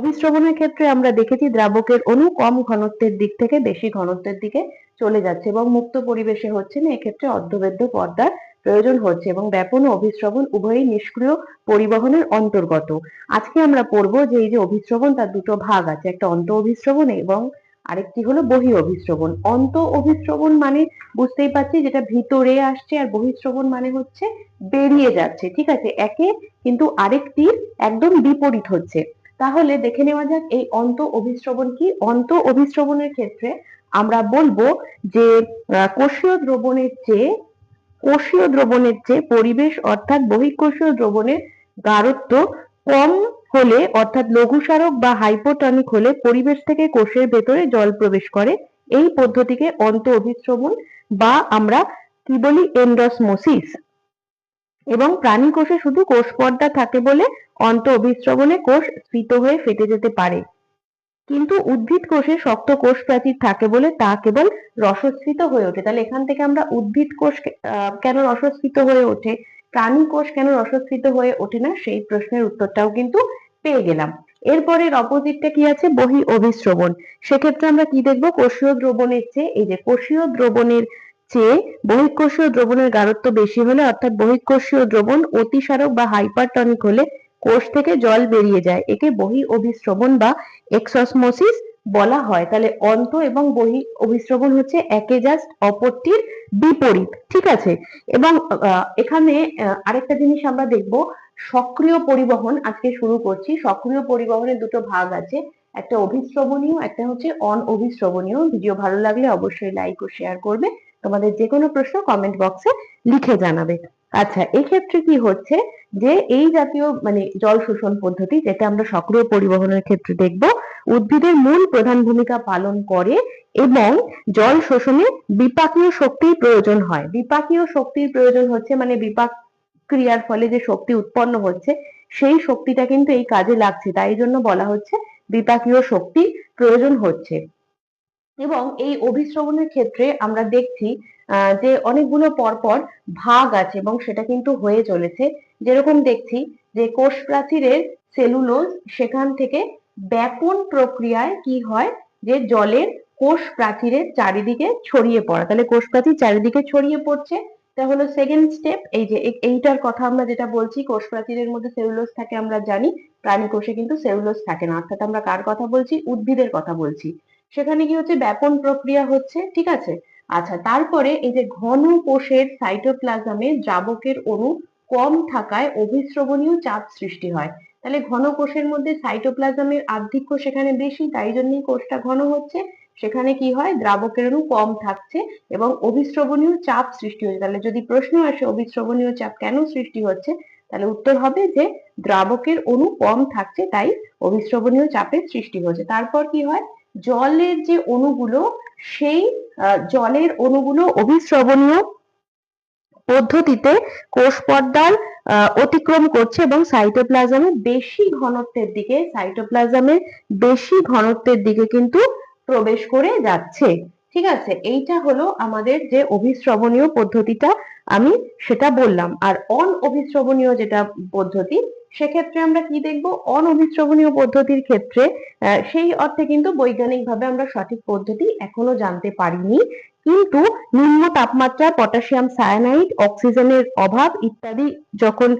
অভিস্রবণের ক্ষেত্রে আমরা দেখেছি দ্রাবকের অণু কম ঘনত্বের দিক থেকে বেশি ঘনত্বের দিকে চলে যাচ্ছে এবং মুক্ত পরিবেশে হচ্ছে না, এক্ষেত্রে অর্ধবেদ্য পর্দার প্রয়োজন হচ্ছে এবং ব্যাপন ও অভিস্রবণ উভয়ই নিষ্ক্রিয় পরিবহনের অন্তর্গত। আজকে আমরা পড়ব যে এই যে অভিস্রবণ তার দুটো ভাগ আছে, একটা অন্ত অভিস্রবণ এবং আরেকটি হলো বহি অভিস্রবণ অন্ত অভিস্রবণ মানে বুঝতেই পারছি যেটা ভিতরে আসছে আর বহিঃশ্রবণ মানে হচ্ছে বেরিয়ে যাচ্ছে, ঠিক আছে? একে কিন্তু আরেকটির একদম বিপরীত হচ্ছে। তাহলে দেখে নেওয়া যাক এই অন্ত অভিস্রবণ কি? অন্ত অভিস্রবণের ক্ষেত্রে আমরা বলব যে কোষীয় দ্রবণের চেয়ে, কোষীয় দ্রবণের চেয়ে পরিবেশ অর্থাৎ বহিঃকোষীয় দ্রবণের গাঢ়ত্ব কম হলে, অর্থাৎ লঘুসারক বা হাইপোটনিক হলে পরিবেশ থেকে কোষের ভেতরে জল প্রবেশ করে। এই পদ্ধতিকে অন্ত অভিস্রবণ বা আমরা কি বলি? এন্ডসমোসিস। এবং প্রাণী কোষে শুধু কোষ পর্দা থাকে বলে অন্ত অভিস্রবণে কোষ স্ফীত হয়ে ফেটে যেতে পারে। কিন্তু উদ্ভিদ কোষে শক্ত কোষ প্রাচীর থাকে বলে তা কেবল রসস্ফীত হয়ে ওঠে। তাহলে এখান থেকে আমরা উদ্ভিদ কোষ কেন রসস্ফীত হয়ে ওঠে? প্রাণী কোষ কেন রসস্ফীত হয়ে ওঠে না? সেই প্রশ্নের উত্তরটাও কিন্তু পেয়ে গেলাম। এরপরের অপোজিটটা কি আছে? বহি অভিস্রবণ। সেক্ষেত্রে আমরা কি দেখব? কোষীয় দ্রবণের চেয়ে, এই যে কোষীয় দ্রবণের চেয়ে বহিঃকোষীয় দ্রবণের গাঢ়ত্ব বেশি হলে অর্থাৎ বহিঃকোষীয় দ্রবণ অতিসারক বা হাইপারটনিক হলে কোষ থেকে জল বেরিয়ে যায়। একে বহি অভিস্রবণ বা এক্সসমোসিস বলা হয়। তাহলে অন্ত এবং বহি অভিস্রবণ হচ্ছে একে জাস্ট অপরটির বিপরীত। ঠিক আছে? এবং এখানে আরেকটা জিনিস আমরা দেখব। সক্রিয় পরিবহন আজকে শুরু করছি। সক্রিয় পরিবহনের দুটো ভাগ আছে। একটা অভিস্রবণীয়, একটা হচ্ছে অন ভিডিও ভালো লাগলে অবশ্যই লাইক ও শেয়ার করবে। তোমাদের যে কোনো প্রশ্ন কমেন্ট বক্সে লিখে জানাবে। আচ্ছা এক্ষেত্রে কি হচ্ছে যে এই জাতীয় মানে জল শোষণ পদ্ধতি, যেটা আমরা সক্রিয় পরিবহনের ক্ষেত্রে দেখব, উদ্ভিদের মূল প্রধান ভূমিকা পালন করে এবং জল শোষণে বিপাকীয় শক্তির প্রয়োজন হয়। বিপাকীয় শক্তির প্রয়োজন হচ্ছে মানে বিপাক ক্রিয়ার ফলে যে শক্তি উৎপন্ন হচ্ছে, সেই শক্তিটা কিন্তু এই কাজে লাগছে। তাই জন্য বলা হচ্ছে বিপাকীয় শক্তি প্রয়োজন হচ্ছে। এবং এই অভিশ্রবণের ক্ষেত্রে আমরা দেখছি যে অনেকগুলো পরপর ভাগ আছে এবং সেটা কিন্তু হয়ে চলেছে। যেরকম দেখছি যে কোষ প্রাচীরের সেলুলোজ সেখান থেকে ব্যাপন প্রক্রিয়ায় কি হয়? যে জলের কোষ প্রাচীরের চারিদিকে ছড়িয়ে পড়া। তাহলে কোষ প্রাচীর চারিদিকে ছড়িয়ে পড়ছে। এটা হলো সেকেন্ড স্টেপ এই যে এইটার কথা আমরা যেটা বলছি কোষ প্রাচীরের মধ্যে সেলুলোজ থাকে আমরা জানি প্রাণী কোষে কিন্তু সেলুলোজ থাকে না। অর্থাৎ আমরা কার কথা বলছি? উদ্ভিদের কথা বলছি। সেখানে কি হচ্ছে ব্যাপন প্রক্রিয়া হচ্ছে, ঠিক আছে? আচ্ছা তারপরে এই যে ঘন কোষের সাইটোপ্লাজমে দ্রাবকের অণু কম থাকায় অভিস্রবণীয় চাপ সৃষ্টি হয়। তাহলে ঘন কোষের মধ্যে সাইটোপ্লাজমের আধিক্য সেখানে বেশি, তাই জন্যই কোষটা ঘন হচ্ছে। সেখানে কি হয়? দ্রাবকের অণু কম থাকছে এবং অভিস্রবণীয় চাপ সৃষ্টি হচ্ছে। তাহলে যদি প্রশ্ন আসে, অভিস্রবণীয় চাপ কেন সৃষ্টি হচ্ছে? তাহলে উত্তর হবে যে দ্রাবকের অণু কম থাকছে, তাই অভিস্রবণীয় চাপের সৃষ্টি হচ্ছে। তারপর কি হয়? জলের যে অণুগুলো, সেই জলের অণুগুলো অভিস্রবণীয় পদ্ধতিতে কোষ পর্দার অতিক্রম করছে এবং সাইটোপ্লাজমে বেশি ঘনত্বের দিকে সাইটোপ্লাজমের বেশি ঘনত্বের দিকে কিন্তু প্রবেশ করে যাচ্ছে। ঠিক আছে? এইটা হলো আমাদের যে অভিস্রবণীয় পদ্ধতিটা আমি সেটা বললাম। আর অন অভিস্রবণীয় যেটা পদ্ধতি সেক্ষেত্রে আমরা কি দেখব? অন পদ্ধতির ক্ষেত্রে সেই অর্থে কিন্তু বৈজ্ঞানিকভাবে আমরা সঠিক পদ্ধতি এখনও জানতে পারিনি। কিন্তু নিম্ন তাপমাত্রায় পটাশিয়াম সায়ানাইড, অক্সিজেনের অভাব ইত্যাদি যখন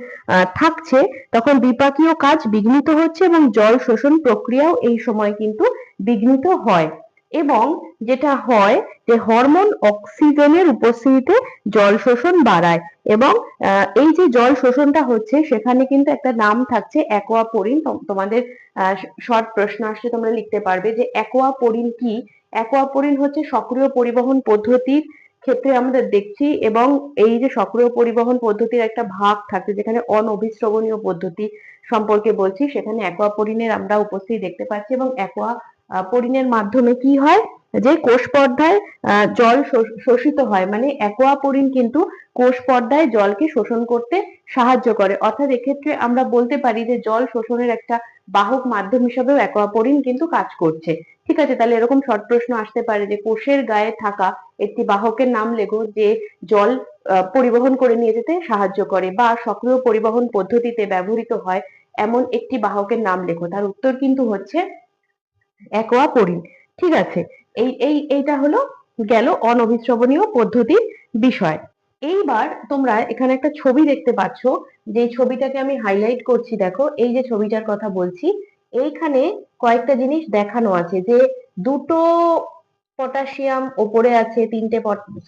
থাকছে, তখন বিপাকীয় কাজ বিঘ্নিত হচ্ছে এবং জল শোষণ প্রক্রিয়াও এই সময় কিন্তু বিঘ্নিত হয়। এবং যেটা হয় যে হরমোন অক্সিজেনের উপস্থিতিতে জল শোষণ বাড়ায় এবং এই যে জল শোষণটা হচ্ছে সেখানে কিন্তু একটা নাম থাকছে অ্যাকোয়াপোরিন তোমাদের শর্ট প্রশ্ন আসলে তোমরা লিখতে পারবে যে অ্যাকোয়াপোরিন কি? অ্যাকোয়াপোরিন হচ্ছে সক্রিয় পরিবহন পদ্ধতির ক্ষেত্রে আমাদের দেখছি এবং এই যে সক্রিয় পরিবহন পদ্ধতির একটা ভাগ থাকে যেখানে অনভিস্রবণীয় পদ্ধতি সম্পর্কে বলছি, সেখানে অ্যাকোয়াপোরিনের আমরা উপস্থিতি দেখতে পাচ্ছি এবং অ্যাকোয়া আহ, পরিনের মাধ্যমে কি হয়? যে কোষ পর্দায় জল শোষিত হয়। মানে অ্যাকোয়াপোরিন কিন্তু কোষ পর্দায় জলকে শোষণ করতে সাহায্য করে। অর্থাৎ এক্ষেত্রে আমরা বলতে পারি যে জল শোষণের একটা বাহক মাধ্যম হিসেবেও অ্যাকোয়াপোরিন কিন্তু কাজ করছে। ঠিক আছে? তাহলে এরকম শর্ট প্রশ্ন আসতে পারে যে কোষের গায়ে থাকা একটি বাহকের নাম লেখো যে জল পরিবহন করে নিয়ে যেতে সাহায্য করে বা সক্রিয় পরিবহন পদ্ধতিতে ব্যবহৃত হয় এমন একটি বাহকের নাম লেখো। তার উত্তর কিন্তু হচ্ছে অ্যাকোয়াপোরিন ঠিক আছে? এই এই, এইটা হলো গেল অনভিশ্রবণীয় পদ্ধতির বিষয়। এইবার তোমরা এখানে একটা ছবি দেখতে পাচ্ছ যে ছবিটাকে আমি হাইলাইট করছি, দেখো, এই যে ছবিটার কথা বলছি, এইখানে কয়েকটা জিনিস দেখানো আছে, যে দুটো পটাশিয়াম ওপরে আছে, তিনটে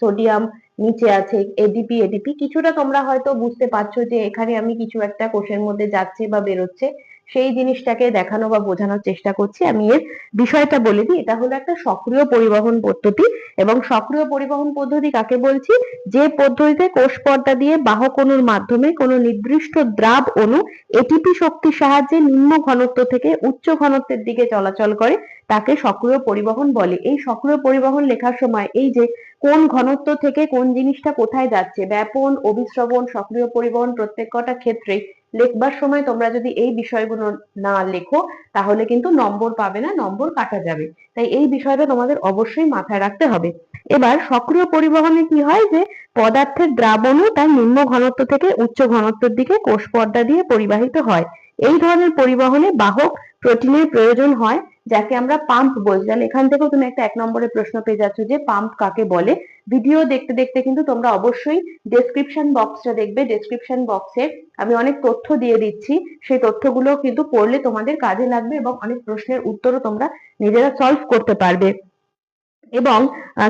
সোডিয়াম নিচে আছে এডিপি এডিপি কিছুটা তোমরা হয়তো বুঝতে পারছ যে এখানে আমি কিছু একটা কোষের মধ্যে যাচ্ছে বা বেরোচ্ছে। সেই জিনিসটাকে দেখানো বা বোঝানোর চেষ্টা করছি। আমি এর বিষয়টা বলে দিই। এটা হলো একটা সক্রিয় পরিবহন পদ্ধতি এবং সক্রিয় পরিবহন পদ্ধতি কাকে বলছি? যে পদ্ধতিতে কোষ পর্দা দিয়ে বাহক অণুর মাধ্যমে কোনো নির্দিষ্ট দ্রাব অণু এটিপি শক্তির সাহায্যে নিম্ন ঘনত্ব থেকে উচ্চ ঘনত্বের দিকে চলাচল করে, তাকে সক্রিয় পরিবহন বলে। এই সক্রিয় পরিবহন লেখার সময় এই যে কোন ঘনত্ব থেকে কোন জিনিসটা কোথায় যাচ্ছে, ব্যাপন অভিশ্রবণ সক্রিয় পরিবহন প্রত্যেক কটা ক্ষেত্রে লেখবার সময় তোমরা যদি এই বিষয়গুলো না লেখো, তাহলে কিন্তু নম্বর পাবে না, নম্বর কাটা যাবে। তাই এই বিষয়টা তোমাদের অবশ্যই মাথায় রাখতে হবে। এবার সক্রিয় পরিবহনে কি হয় যে, পদার্থের দ্রাবণও তার নিম্ন ঘনত্ব থেকে উচ্চ ঘনত্বের দিকে কোষ পর্দা দিয়ে পরিবাহিত হয়। এই ধরনের পরিবহনে বাহক প্রোটিনের প্রয়োজন হয়। যাকে আমরা পাম্প বলছি তাহলে এখান থেকেও তুমি একটা এক নম্বরের প্রশ্ন পেয়ে যাচ্ছ যে পাম্প কাকে বলে? ভিডিও দেখতে দেখতে কিন্তু তোমরা অবশ্যই ডেসক্রিপশন বক্সটা দেখবে। ডেসক্রিপশন বক্সে আমি অনেক তথ্য দিয়ে দিচ্ছি। সেই তথ্যগুলো কিন্তু পড়লে তোমাদের কাজে লাগবে এবং অনেক প্রশ্নের উত্তরও তোমরা নিজেরা সলভ করতে পারবে। এবং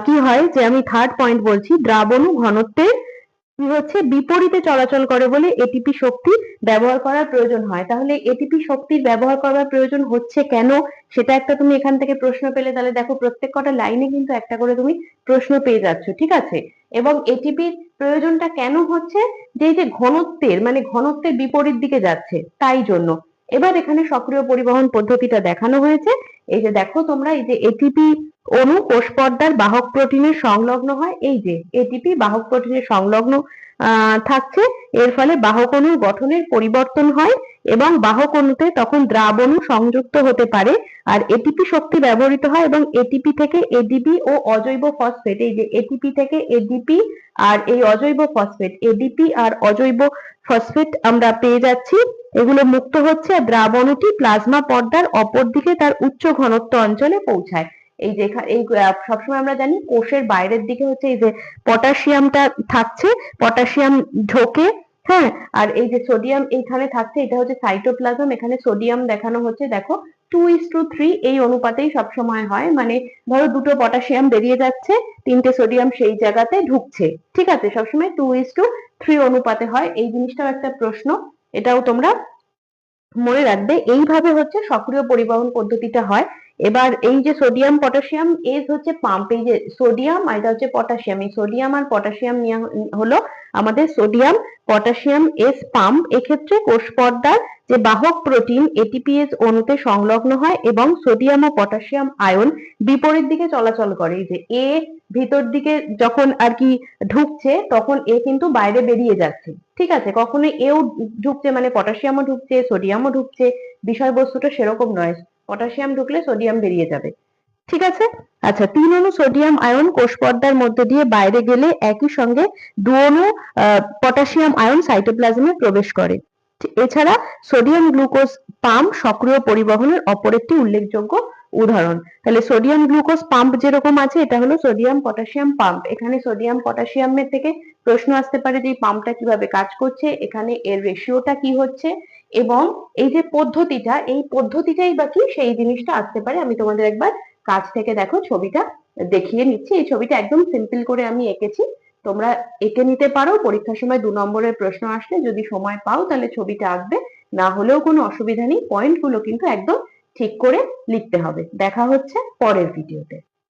কি হয় যে আমি থার্ড পয়েন্ট বলছি, দ্রাবণু ঘনত্বের কি হচ্ছে? বিপরীতে চলাচল করে বলে এটিপি শক্তি ব্যবহার করার প্রয়োজন হয়। তাহলে এটিপি শক্তির ব্যবহার করার প্রয়োজন হচ্ছে কেন? সেটা একটা তুমি এখান থেকে প্রশ্ন পেলে। তাহলে দেখো প্রত্যেক কটা লাইনে কিন্তু একটা করে তুমি প্রশ্ন পেয়ে যাচ্ছ, ঠিক আছে? এবং এটিপির প্রয়োজনটা কেন হচ্ছে? যে যে ঘনত্বের মানে ঘনত্বের বিপরীত দিকে যাচ্ছে, তাই জন্য। এবার এখানে সক্রিয় পরিবহন পদ্ধতিটা দেখানো হয়েছে। এই যে দেখো তোমরা, এই যে এটিপি অণু কোষ পর্দার বাহক প্রোটিনের সংলগ্ন হয়। এই যে এটিপি বাহক প্রোটিনের সংলগ্ন থাকছে। এর ফলে বাহক অণুর গঠনের পরিবর্তন হয় এবং বাহক অণুতে তখন দ্রাবণু সংযুক্ত হতে পারে। আর এটিপি শক্তি ব্যবহৃত হয় এবং এটিপি থেকে এডিপি ও অজৈব ফসফেট, এই যে এটিপি থেকে এডিপি আর এই অজৈব ফসফেট এডিপি আর অজৈব ফসফেট আমরা পেয়ে যাচ্ছি। এগুলো মুক্ত হচ্ছে আর দ্রাবণটি প্লাজমা পর্দার অপর দিকে তার উচ্চ ঘনত্ব অঞ্চলে পৌঁছায়। এই যে এই সবসময় আমরা জানি কোষের বাইরের দিকে হচ্ছে এই যে পটাশিয়ামটা থাকছে, পটাশিয়াম ঢোকে হ্যাঁ? আর এই যে সোডিয়াম এইখানে থাকছে, এটা হচ্ছে সাইটোপ্লাজম, এখানে সোডিয়াম দেখানো হচ্ছে। দেখো টু ইস টু থ্রি এই অনুপাতেই সবসময় হয়। মানে ধরো দুটো পটাশিয়াম বেরিয়ে যাচ্ছে, তিনটে সোডিয়াম সেই জায়গাতে ঢুকছে। ঠিক আছে? সবসময় টু ইস টু থ্রি অনুপাতে হয়। এই জিনিসটাও একটা প্রশ্ন। এটাও তোমরা মনে রাখবে। এইভাবে হচ্ছে সক্রিয় পরিবহন পদ্ধতিটা হয়। এবার এই যে সোডিয়াম পটাশিয়াম এজ হচ্ছে পাম্প এই যে সোডিয়াম আর এটা হচ্ছে পটাশিয়াম এই সোডিয়াম আর পটাশিয়াম নিয়ে হলো আমাদের সোডিয়াম পটাশিয়াম এস পাম্প এক্ষেত্রে কোষ পর্দার যে বাহক প্রোটিন এটিপিএস অণুতে সংলগ্ন হয় এবং সোডিয়াম ও পটাশিয়াম আয়ন বিপরীত দিকে চলাচল করে। এই যে এ ভিতর দিকে যখন আর কি ঢুকছে, তখন এ কিন্তু বাইরে বেরিয়ে যাচ্ছে। ঠিক আছে? কখনো এও ঢুকছে মানে পটাশিয়ামও ঢুকছে, সোডিয়ামও ঢুকছে, বিষয়বস্তুটা সেরকম নয়। পটাশিয়াম ঢুকলে সোডিয়াম বেরিয়ে যাবে। ঠিক আছে? আচ্ছা তিন অণু সোডিয়াম আয়ন কোষ পর্দার মধ্যে দিয়ে বাইরে গেলে একই সঙ্গে দু অণু পটাশিয়াম আয়ন সাইটোপ্লাজমে প্রবেশ করে। এছাড়া সোডিয়াম গ্লুকোজ পাম্প সক্রিয় পরিবহনের অপর একটি উল্লেখযোগ্য উদাহরণ। তাহলে সোডিয়াম গ্লুকোজ পাম্প যেরকম আছে, এটা হলো সোডিয়াম পটাশিয়াম পাম্প এখানে সোডিয়াম পটাশিয়ামের থেকে প্রশ্ন আসতে পারে যে পাম্পটা কীভাবে কাজ করছে, এখানে এর রেশিওটা কি হচ্ছে, এবং এই যে পদ্ধতিটা, এই পদ্ধতিটাই বা কি, সেই জিনিসটা আসতে পারে। আমি তোমাদের একবার কাছ থেকে দেখো ছবিটা দেখিয়ে নিচ্ছি। এই ছবিটা একদম সিম্পল করে আমি এঁকেছি। তোমরা এঁকে নিতে পারো। পরীক্ষার সময় দু নম্বরের প্রশ্ন আসলে যদি সময় পাও, তাহলে ছবিটা আঁকবে। না হলেও কোনো অসুবিধা নেই। পয়েন্টগুলো কিন্তু একদম ঠিক করে লিখতে হবে। দেখা হচ্ছে পরের ভিডিওতে